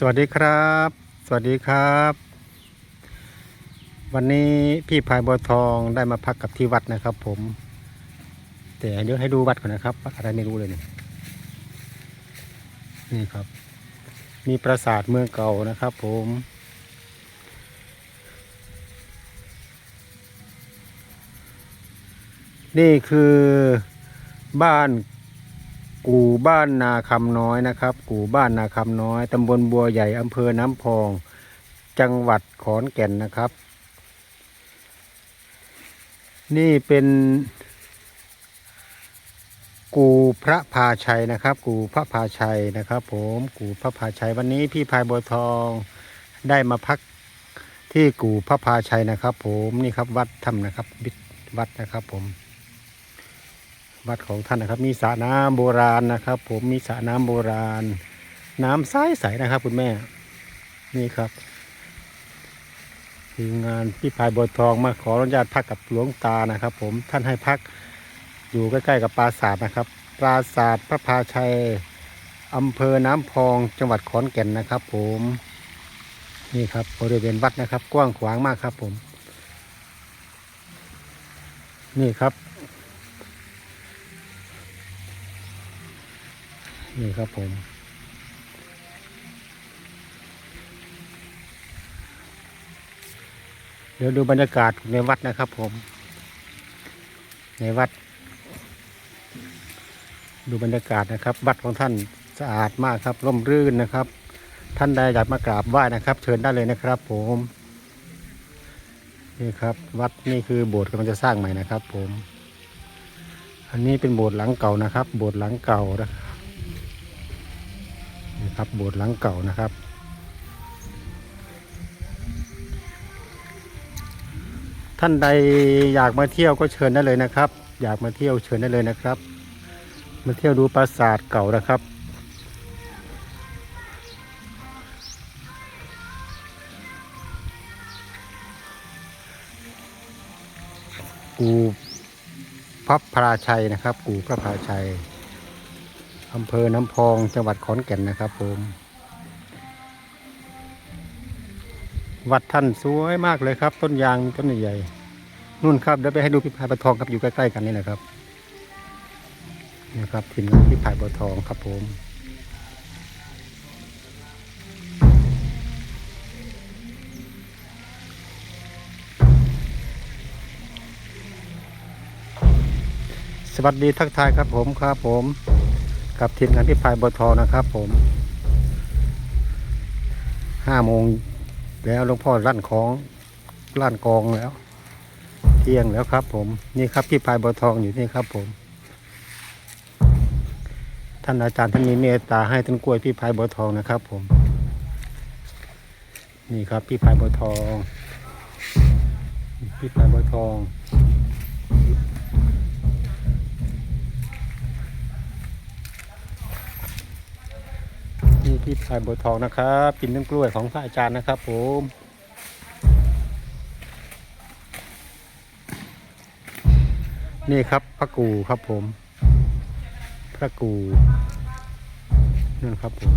สวัสดีครับ สวัสดีครับ วันนี้พี่พายบัวทองได้มาพักกับที่วัดนะครับ ผม แต่เดี๋ยวให้ดูวัดก่อนนะครับวัดอะไรไม่รู้เลยนี่นี่ครับ มีปราสาทเมืองเก่านะครับ ผม นี่คือบ้าน กู่บ้านนาคำน้อยนะครับ กู่บ้านนาคำน้อยตำบลบัวใหญ่อำเภอน้ำพอง จังหวัดขอนแก่นนะครับ นี่เป็น กูพระพาชัยนะครับ กูพระพาชัยนะครับ ผมกูพระพาชัยวันนี้พี่พายบัวทองได้มาพักที่กูพระพาชัยนะครับ ผมนี่ครับวัดถ้ำนะครับบิดวัดนะครับผม วัดของท่านนะครับ มีสระน้ำโบราณนะครับ ผมมีสระน้ำโบราณ น้ำใสใสๆนะครับ คุณแม่นี่ครับทีมงานพี่พายบัวทองมาขออนุญาตพักกับหลวงตานะครับ ผมท่านให้พักอยู่ใกล้ๆกับปราสาทนะครับ ปราสาทพระพาชัยอำเภอน้ำพองจังหวัดขอนแก่นนะครับ ผมนี่ครับบริเวณวัดนะครับ กว้างขวางมากครับ ผม นี่ครับ นี่ครับผม เดี๋ยวดูบรรยากาศในวัดนะครับผม ในวัด ดูบรรยากาศนะครับ วัดของท่านสะอาดมากครับ ร่มรื่นนะครับ ท่านใดอยากมากราบไหว้นะครับ เชิญได้เลยนะครับผมนี่ครับ วัดนี่คือโบสถ์กำลังจะสร้างใหม่นะครับ ผม อันนี้เป็นโบสถ์หลังเก่านะครับ โบสถ์หลังเก่านะครับ ครับโบสถ์หลังเก่านะครับ ท่านใดอยากมาเที่ยวก็เชิญได้เลยนะครับ อยากมาเที่ยวเชิญได้เลยนะครับ มาเที่ยวดูปราสาทเก่านะครับกูพระพราชัยนะครับ กูพระพราชัย อำเภอน้ำพองจังหวัดขอนแก่นนะครับผมวัดท่านสวยมากเลยครับ ต้นยางต้นใหญ่ๆนู่นครับเดี๋ยวไปให้ดูพิพายปะทองครับอยู่ใกล้ๆกันนี่นะครับนี่ครับทีมงานพิพายปะทองครับผมสวัสดีทักทายครับผมครับผม กับทีมงานพิพายบทอนะครับ ผมห้าโมงแล้วหลวงพ่อลั่นของลั่นกองแล้ว เที่ยงแล้วครับ ผมนี่ครับพี่พายบทองอยู่นี่ครับ ผม ท่านอาจารย์ท่านมีเมตตาให้ต้นกล้วยพี่พายบทองนะครับ ผม นี่ครับพี่พายบทองพี่พายบทอง พี่ชายบัวทองนะครับกินน้ำกล้วยของพระอาจารย์นะครับผมนี่ครับพระกูครับผม พระกูนั่นครับผม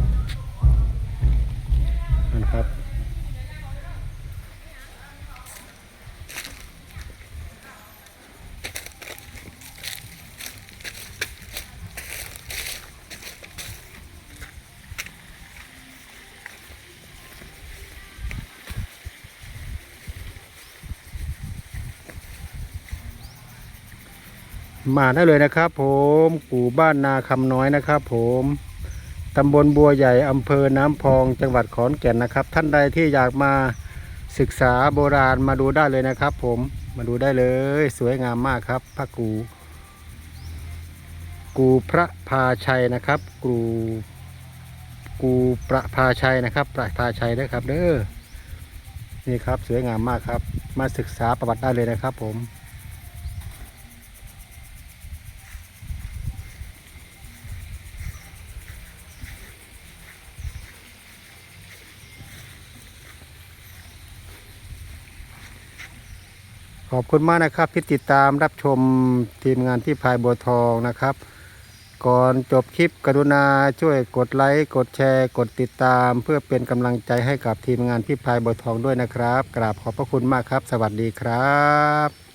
นั่นครับ มาได้เลยนะครับผมกู่บ้านนาคำน้อยนะครับผมตำบลบัวใหญ่อำเภอน้ำพองจังหวัดขอนแก่นนะครับ ท่านใดที่อยากมาศึกษาโบราณมาดูได้เลยนะครับ ผมมาดูได้เลย สวยงามมากครับพระกูกูพระพาชัยนะครับกูกูประพาชัยนะครับ ประพาชัยนะครับเด้อนี่ครับสวยงามมากครับ มาศึกษาประวัติได้เลยนะครับ ผม ขอบคุณมากนะครับที่ติดตามรับชมทีมงานที่พายบัวทองนะครับ ก่อนจบคลิปกรุณาช่วยกดไลค์กดแชร์ กดติดตาม เพื่อเป็นกำลังใจให้กับทีมงานพี่พายบัวทองด้วยนะครับ กราบขอบพระคุณมากครับ สวัสดีครับ